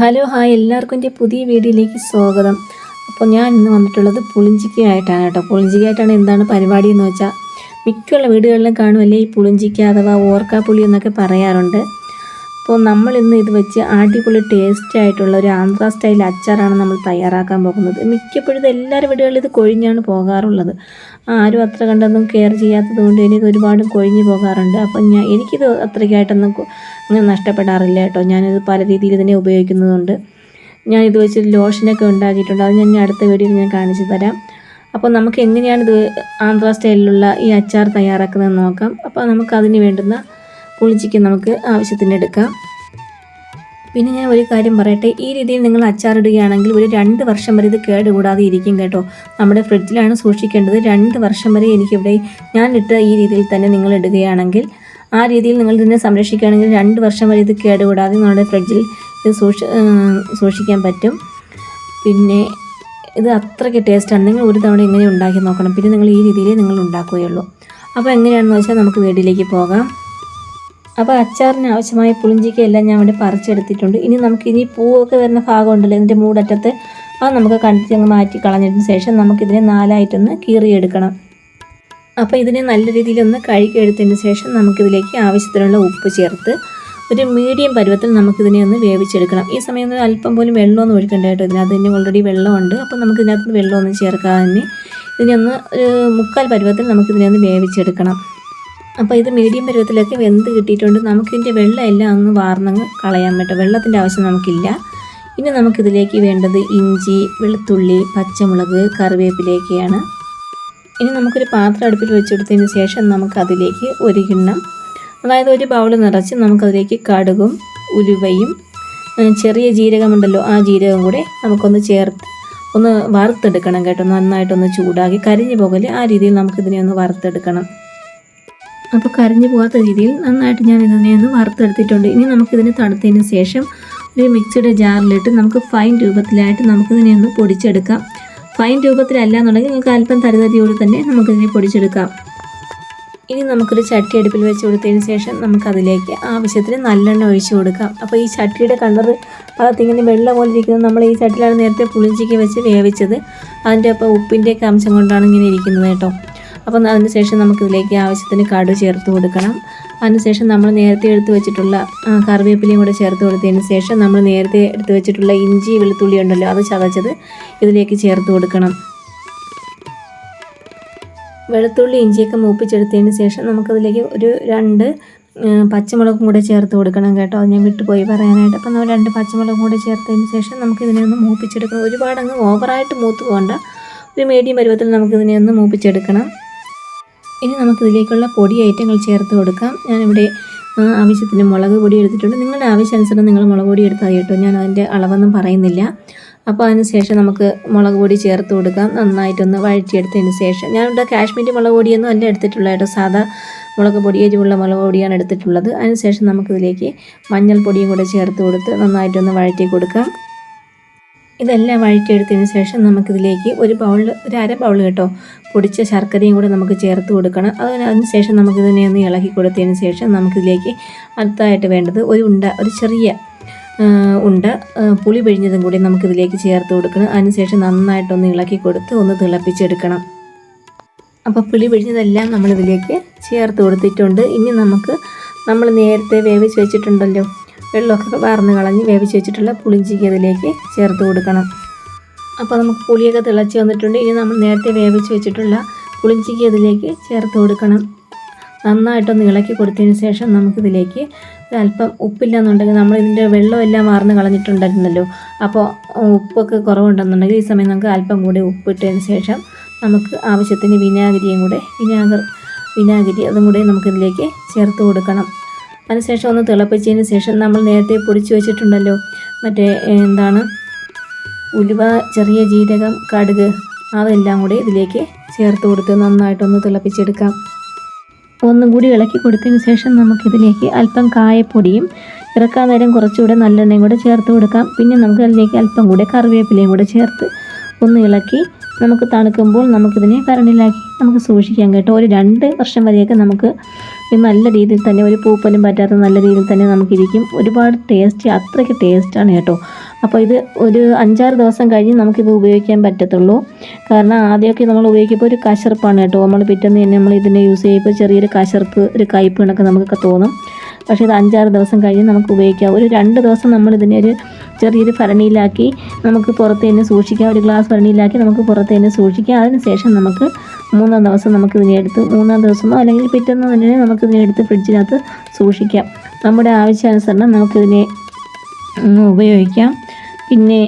Hello hi. എല്ലാവർക്കും എന്റെ പുതിയ വീഡിയോയിലേക്ക് സ്വാഗതം. അപ്പോൾ ഞാൻ ഇന്ന് വന്നിട്ടുള്ളത് പുളിഞ്ചിക്കയായിട്ടാണ് കേട്ടോ. പുളിഞ്ചിക്കയായിട്ടാണ് എന്താണ് പരിപാടി എന്ന് വെച്ചാൽ മിക്കുള്ള വീടുകളിലും കാണുമല്ലേ ഈ പുളിഞ്ചിക്ക അഥവാ ഓർക്കാപ്പുളി എന്നൊക്കെ പറയാറുണ്ട്. അപ്പോൾ നമ്മൾ ഇന്ന് ഇത് വെച്ച് അടിപൊളി ടേസ്റ്റ് ആയിട്ടുള്ള ഒരു ആന്ധ്ര സ്റ്റൈൽ അച്ചാറാണ് നമ്മൾ തയ്യാറാക്കാൻ പോകുന്നത്. മിക്കപ്പോഴും എല്ലാവരും വീടുകളിൽ ഇത് കൊഴിഞ്ഞാണ് പോകാറുള്ളത്. ആരും അത്ര കണ്ടൊന്നും കെയർ ചെയ്യാത്തത് കൊണ്ട് എനിക്ക് ഒരുപാട് കൊഴിഞ്ഞു പോകാറുണ്ട്. അപ്പം ഞാൻ എനിക്കിത് അത്രയ്ക്കായിട്ടൊന്നും അങ്ങനെ നഷ്ടപ്പെടാറില്ല കേട്ടോ. ഞാനിത് പല രീതിയിൽ ഇതിനെ ഉപയോഗിക്കുന്നതുകൊണ്ട്. ഞാൻ ഇത് വെച്ച് ലോഷനൊക്കെ ഉണ്ടാക്കിയിട്ടുണ്ട്. അത് ഞാൻ അടുത്ത വീഡിയോയിൽ ഞാൻ കാണിച്ചു തരാം. അപ്പോൾ നമുക്ക് എങ്ങനെയാണ് ഇത് ആന്ധ്ര സ്റ്റൈലിലുള്ള ഈ അച്ചാർ തയ്യാറാക്കുന്നത് നോക്കാം. അപ്പോൾ നമുക്ക് അതിന് വേണ്ടുന്ന പുളിച്ചിക്ക് നമുക്ക് ആവശ്യത്തിന് എടുക്കാം. പിന്നെ ഞാൻ ഒരു കാര്യം പറയട്ടെ ഈ രീതിയിൽ നിങ്ങൾ അച്ചാറിടുകയാണെങ്കിൽ ഒരു രണ്ട് വർഷം വരെ ഇത് കേടുകൂടാതെ ഇരിക്കും കേട്ടോ. നമ്മുടെ ഫ്രിഡ്ജിലാണ് സൂക്ഷിക്കേണ്ടത്. രണ്ട് വർഷം വരെ എനിക്കിവിടെ ഞാൻ ഇട്ട ഈ രീതിയിൽ തന്നെ നിങ്ങൾ ഇടുകയാണെങ്കിൽ ആ രീതിയിൽ നിങ്ങൾ ഇതിനെ സംരക്ഷിക്കുകയാണെങ്കിൽ രണ്ട് വർഷം വരെ ഇത് കേടുകൂടാതെ നമ്മുടെ ഫ്രിഡ്ജിൽ ഇത് സൂക്ഷി സൂക്ഷിക്കാൻ പറ്റും. പിന്നെ ഇത് അത്രയ്ക്ക് ടേസ്റ്റാണ്. നിങ്ങൾ ഒരു തവണ ഇങ്ങനെ ഉണ്ടാക്കി നോക്കണം. പിന്നെ നിങ്ങൾ ഈ രീതിയിൽ നിങ്ങൾ ഉണ്ടാക്കുകയുള്ളൂ. അപ്പോൾ എങ്ങനെയാണെന്ന് വെച്ചാൽ നമുക്ക് വീട്ടിലേക്ക് പോകാം. അപ്പോൾ അച്ചാറിന് ആവശ്യമായ പുളിഞ്ചിക്കയെല്ലാം ഞാൻ ഇവിടെ പറിച്ചെടുത്തിട്ടുണ്ട്. ഇനി നമുക്ക് ഇനി പൂവൊക്കെ വരുന്ന ഭാഗം ഉണ്ടല്ലോ ഇതിന്റെ മൂടറ്റത്ത്. അത് നമുക്ക് കണ്ടിട്ട് അങ്ങ് മാറ്റി കളഞ്ഞതിന് ശേഷം നമുക്കിതിനെ നാലായിട്ടൊന്ന് കീറിയെടുക്കണം. അപ്പോൾ ഇതിനെ നല്ല രീതിയിലൊന്ന് കഴുകിയെടുത്തതിന് ശേഷം നമുക്കിതിലേക്ക് ആവശ്യത്തിനുള്ള ഉപ്പ് ചേർത്ത് ഒരു മീഡിയം പരുവത്തിൽ നമുക്കിതിനെ ഒന്ന് വേവിച്ചെടുക്കണം. ഈ സമയം അല്പം പോലും വെള്ളമൊന്നും ഒഴിക്കണ്ട കേട്ടോ ഇതിനകത്ത് തന്നെ ഓൾറെഡി വെള്ളമുണ്ട്. അപ്പോൾ നമുക്കിതിനകത്ത് വെള്ളമൊന്നും ചേർക്കാതെ തന്നെ ഇതിനെ ഒന്ന് ഒരു മുക്കാൽ പരുവത്തിൽ നമുക്കിതിനെ ഒന്ന് വേവിച്ചെടുക്കണം. അപ്പോൾ ഇത് മീഡിയം പരുവത്തിലൊക്കെ വെന്ത് കിട്ടിയിട്ടുണ്ട്. നമുക്കിതിന്റെ വെള്ളമെല്ലാം അങ്ങ് വാർന്നങ്ങ് കളയാൻ പറ്റും വെള്ളത്തിന്റെ ആവശ്യം നമുക്കില്ല. ഇനി നമുക്കിതിലേക്ക് വേണ്ടത് ഇഞ്ചി വെളുത്തുള്ളി പച്ചമുളക് കറിവേപ്പിലേക്കാണ് ഇനി നമുക്കൊരു പാത്രം അടുപ്പിൽ വെച്ചെടുത്തതിന് ശേഷം നമുക്കതിലേക്ക് ഒരു കിണ്ണം അതായത് ഒരു ബൗൾ നിറച്ച് നമുക്കതിലേക്ക് കടുകും ഉലുവയും ചെറിയ ജീരകമുണ്ടല്ലോ ആ ജീരകം കൂടെ നമുക്കൊന്ന് ചേർത്ത് ഒന്ന് വറുത്തെടുക്കണം കേട്ടോ. നന്നായിട്ടൊന്ന് ചൂടാക്കി കരിഞ്ഞു പോകൽ ആ രീതിയിൽ നമുക്കിതിനെ ഒന്ന് വറുത്തെടുക്കണം. അപ്പോൾ കരഞ്ഞു പോകാത്ത രീതിയിൽ നന്നായിട്ട് ഞാൻ ഇതിനെ ഒന്ന് വറുത്തെടുത്തിട്ടുണ്ട്. ഇനി നമുക്കിതിന് തണുത്തതിന് ശേഷം ഒരു മിക്സിയുടെ ജാറിലിട്ട് നമുക്ക് ഫൈൻ രൂപത്തിലായിട്ട് നമുക്കിതിനെ ഒന്ന് പൊടിച്ചെടുക്കാം. ഫൈൻ രൂപത്തിലല്ല എന്നുണ്ടെങ്കിൽ നിങ്ങൾക്ക് അല്പം തരുതരിയോട് തന്നെ നമുക്കിതിനെ പൊടിച്ചെടുക്കാം. ഇനി നമുക്കൊരു ചട്ടി അടുപ്പിൽ വെച്ച് കൊടുത്തതിന് ശേഷം നമുക്കതിലേക്ക് ആവശ്യത്തിന് നല്ലെണ്ണ ഒഴിച്ച് കൊടുക്കാം. അപ്പോൾ ഈ ചട്ടിയുടെ കളർ പകത്തിങ്ങനെ വെള്ളം പോലെ ഇരിക്കുന്നത് നമ്മൾ ഈ ചട്ടിയിലാണ് നേരത്തെ പുളിഞ്ചിക്ക് വെച്ച് വേവിച്ചത്. അതിന്റെ ഒപ്പം ഉപ്പിന്റെയൊക്കെ അംശം കൊണ്ടാണ് ഇങ്ങനെ ഇരിക്കുന്നത് കേട്ടോ. അപ്പം അതിന് ശേഷം നമുക്കിതിലേക്ക് ആവശ്യത്തിന് കടു ചേർത്ത് കൊടുക്കണം. അതിനുശേഷം നമ്മൾ നേരത്തെ എടുത്ത് വെച്ചിട്ടുള്ള കറിവേപ്പിലയും കൂടെ ചേർത്ത് കൊടുത്തതിന് ശേഷം നമ്മൾ നേരത്തെ എടുത്ത് വെച്ചിട്ടുള്ള ഇഞ്ചി വെളുത്തുള്ളി ഉണ്ടല്ലോ അത് ചതച്ചത് ഇതിലേക്ക് ചേർത്ത് കൊടുക്കണം. വെളുത്തുള്ളി ഇഞ്ചിയൊക്കെ മൂപ്പിച്ചെടുത്തതിന് ശേഷം നമുക്കതിലേക്ക് ഒരു രണ്ട് പച്ചമുളകും കൂടെ ചേർത്ത് കൊടുക്കണം കേട്ടോ. അത് ഞാൻ വിട്ടുപോയി പറയാനായിട്ട്. അപ്പം നമ്മൾ രണ്ട് പച്ചമുളകും കൂടെ ചേർത്തതിന് ശേഷം നമുക്കിതിനെ ഒന്ന് മൂപ്പിച്ചെടുക്കണം. ഒരുപാട് അങ്ങ് ഓവറായിട്ട് മൂത്ത് പോകണ്ട. ഒരു മീഡിയം പരുവത്തിൽ നമുക്കിതിനെ ഒന്ന് മൂപ്പിച്ചെടുക്കണം. ഇനി നമുക്കിതിലേക്കുള്ള പൊടി ഐറ്റങ്ങൾ ചേർത്ത് കൊടുക്കാം. ഞാനിവിടെ ആവശ്യത്തിന് മുളക് പൊടി എടുത്തിട്ടുണ്ട്. നിങ്ങളുടെ ആവശ്യാനുസരണം നിങ്ങൾ മുളക് പൊടി എടുത്താൽ കേട്ടോ. ഞാൻ അതിന്റെ അളവൊന്നും പറയുന്നില്ല. അപ്പോൾ അതിന് ശേഷം നമുക്ക് മുളക് പൊടി ചേർത്ത് കൊടുക്കാം. നന്നായിട്ടൊന്ന് വഴറ്റിയെടുത്തതിന് ശേഷം. ഞാനിവിടെ കാശ്മീരി മുളക് പൊടിയൊന്നും അല്ല എടുത്തിട്ടുള്ള കേട്ടോ. സാധാ മുളക് പൊടി എരിവുള്ള മുളക് പൊടിയാണ് എടുത്തിട്ടുള്ളത്. അതിനുശേഷം നമുക്കിതിലേക്ക് മഞ്ഞൾപ്പൊടിയും കൂടെ ചേർത്ത് കൊടുത്ത് നന്നായിട്ടൊന്ന് വഴറ്റി കൊടുക്കാം. ഇതെല്ലാം വഴറ്റിയെടുത്തതിന് ശേഷം നമുക്കിതിലേക്ക് ഒരു ബൗൾ ഒരു അര ബൗൾ കേട്ടോ പൊടിച്ച ശർക്കരയും കൂടെ നമുക്ക് ചേർത്ത് കൊടുക്കണം. അതിന് അതിന് ശേഷം നമുക്കിതിനെ ഒന്ന് ഇളക്കി കൊടുത്തതിന് ശേഷം നമുക്കിതിലേക്ക് അടുത്തായിട്ട് വേണ്ടത് ഒരു ഉണ്ട ഒരു ചെറിയ ഉണ്ട പുളി പിഴിഞ്ഞതും കൂടി നമുക്കിതിലേക്ക് ചേർത്ത് കൊടുക്കണം. അതിനുശേഷം നന്നായിട്ടൊന്ന് ഇളക്കി കൊടുത്ത് ഒന്ന് തിളപ്പിച്ചെടുക്കണം. അപ്പോൾ പുളി പിഴിഞ്ഞതെല്ലാം നമ്മളിതിലേക്ക് ചേർത്ത് കൊടുത്തിട്ടുണ്ട്. ഇനി നമുക്ക് നമ്മൾ നേരത്തെ വേവിച്ച് വെച്ചിട്ടുണ്ടല്ലോ വെള്ളമൊക്കെ വാർന്ന് കളഞ്ഞ് വേവിച്ച് വെച്ചിട്ടുള്ള പുളിഞ്ചിക്ക് അതിലേക്ക് ചേർത്ത് കൊടുക്കണം. അപ്പോൾ നമുക്ക് പുളിയൊക്കെ തിളച്ച് വന്നിട്ടുണ്ട്. ഇനി നമ്മൾ നേരത്തെ വേവിച്ച് വെച്ചിട്ടുള്ള പുളിഞ്ചിക്ക് അതിലേക്ക് ചേർത്ത് കൊടുക്കണം. നന്നായിട്ടൊന്ന് ഇളക്കി കൊടുത്തതിന് ശേഷം നമുക്കിതിലേക്ക് അല്പം ഉപ്പില്ല എന്നുണ്ടെങ്കിൽ നമ്മൾ ഇതിന്റെ വെള്ളമെല്ലാം വാർന്ന് കളഞ്ഞിട്ടുണ്ടായിരുന്നല്ലോ. അപ്പോൾ ഉപ്പൊക്കെ കുറവുണ്ടെന്നുണ്ടെങ്കിൽ ഈ സമയം നമുക്ക് അല്പം കൂടി ഉപ്പിട്ടതിന് ശേഷം നമുക്ക് ആവശ്യത്തിന് വിനാഗിരിയും കൂടെ വിനാഗർ വിനാഗിരി അതും കൂടെ നമുക്കിതിലേക്ക് ചേർത്ത് കൊടുക്കണം. അതിനുശേഷം ഒന്ന് തിളപ്പിച്ചതിന് ശേഷം നമ്മൾ നേരത്തെ പൊടിച്ച് വെച്ചിട്ടുണ്ടല്ലോ. മറ്റേ എന്താണ്? ഉലുവ ചെറിയ ജീരകം കടുക് അതെല്ലാം കൂടി ഇതിലേക്ക് ചേർത്ത് കൊടുത്ത് നന്നായിട്ടൊന്ന് തിളപ്പിച്ചെടുക്കാം. ഒന്നും കൂടി ഇളക്കി കൊടുത്തതിന് ശേഷം നമുക്കിതിലേക്ക് അല്പം കായപ്പൊടിയും ഇറക്കാൻ നേരം കുറച്ചുകൂടെ നല്ലെണ്ണയും കൂടെ ചേർത്ത് കൊടുക്കാം. പിന്നെ നമുക്ക് അതിലേക്ക് അല്പം കൂടെ കറിവേപ്പിലയും കൂടെ ചേർത്ത് ഒന്ന് ഇളക്കി നമുക്ക് തണുക്കുമ്പോൾ നമുക്കിതിനെ കരണ്ടിലാക്കി നമുക്ക് സൂക്ഷിക്കാം കേട്ടോ. ഒരു രണ്ട് വർഷം വരെയൊക്കെ നമുക്ക് നല്ല രീതിയിൽ തന്നെ ഒരു പൂപ്പലും പറ്റാത്ത നല്ല രീതിയിൽ തന്നെ നമുക്കിരിക്കും. ഒരുപാട് ടേസ്റ്റ് അത്രയ്ക്ക് ടേസ്റ്റാണ് കേട്ടോ. അപ്പോൾ ഇത് ഒരു അഞ്ചാറ് ദിവസം കഴിഞ്ഞ് നമുക്കിത് ഉപയോഗിക്കാൻ പറ്റത്തുള്ളൂ. കാരണം ആദ്യമൊക്കെ നമ്മൾ ഉപയോഗിക്കുമ്പോൾ ഒരു കശർപ്പാണ് കേട്ടോ. നമ്മൾ പിറ്റേന്ന് തന്നെ നമ്മൾ ഇതിനെ യൂസ് ചെയ്യുമ്പോൾ ചെറിയൊരു കശർപ്പ് ഒരു കയ്പ്പ് കണക്ക് നമുക്കൊക്കെ തോന്നും. പക്ഷേ ഇത് അഞ്ചാറ് ദിവസം കഴിഞ്ഞ് നമുക്ക് ഉപയോഗിക്കാം. ഒരു രണ്ട് ദിവസം നമ്മൾ ഇതിനെ ഒരു ചെറിയൊരു ഭരണിയിലാക്കി നമുക്ക് പുറത്ത് തന്നെ സൂക്ഷിക്കാം. ഒരു ഗ്ലാസ് ഭരണിയിലാക്കി നമുക്ക് പുറത്ത് തന്നെ സൂക്ഷിക്കാം. അതിനുശേഷം നമുക്ക് മൂന്നാം ദിവസം നമുക്ക് ഇതിനെ എടുത്ത് മൂന്നാം ദിവസമോ അല്ലെങ്കിൽ പിറ്റേന്ന് തന്നെ നമുക്ക് ഇതിനെ എടുത്ത് ഫ്രിഡ്ജിനകത്ത് സൂക്ഷിക്കാം. നമ്മുടെ ആവശ്യാനുസരണം നമുക്കിതിനെ ഉപയോഗിക്കാം. പിന്നെ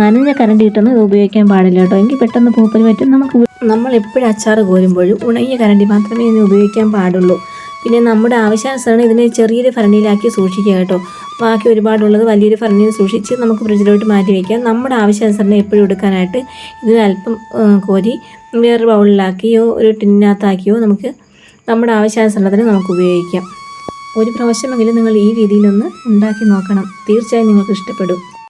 നനഞ്ഞ കരണ്ട് കിട്ടുന്ന ഇത് ഉപയോഗിക്കാൻ പാടില്ല കേട്ടോ. എങ്കിൽ പെട്ടെന്ന് പൂപ്പൽ പറ്റും. നമുക്ക് നമ്മൾ എപ്പോഴും അച്ചാർ കോരുമ്പോഴും ഉണങ്ങിയ കരണ്ടി മാത്രമേ ഇതിന് ഉപയോഗിക്കാൻ പാടുള്ളൂ. പിന്നെ നമ്മുടെ ആവശ്യാനുസരണം ഇതിനെ ചെറിയൊരു ഭരണിയിലാക്കി സൂക്ഷിക്കുക കേട്ടോ. ബാക്കി ഒരുപാടുള്ളത് വലിയൊരു ഭരണിയിൽ സൂക്ഷിച്ച് നമുക്ക് ഫ്രിഡ്ജിലോട്ട് മാറ്റി വയ്ക്കാം നമ്മുടെ ആവശ്യാനുസരണം എപ്പോഴും എടുക്കാനായിട്ട് ഇതിന് അല്പം കോരി വേറൊരു ബൗളിലാക്കിയോ ഒരു ടിന്നിനകത്താക്കിയോ നമുക്ക് നമ്മുടെ ആവശ്യാനുസരണത്തിന് നമുക്ക് ഉപയോഗിക്കാം. ഒരു പ്രാവശ്യമെങ്കിലും നിങ്ങൾ ഈ രീതിയിലൊന്ന് ഉണ്ടാക്കി നോക്കണം. തീർച്ചയായും നിങ്ങൾക്ക് ഇഷ്ടപ്പെടും.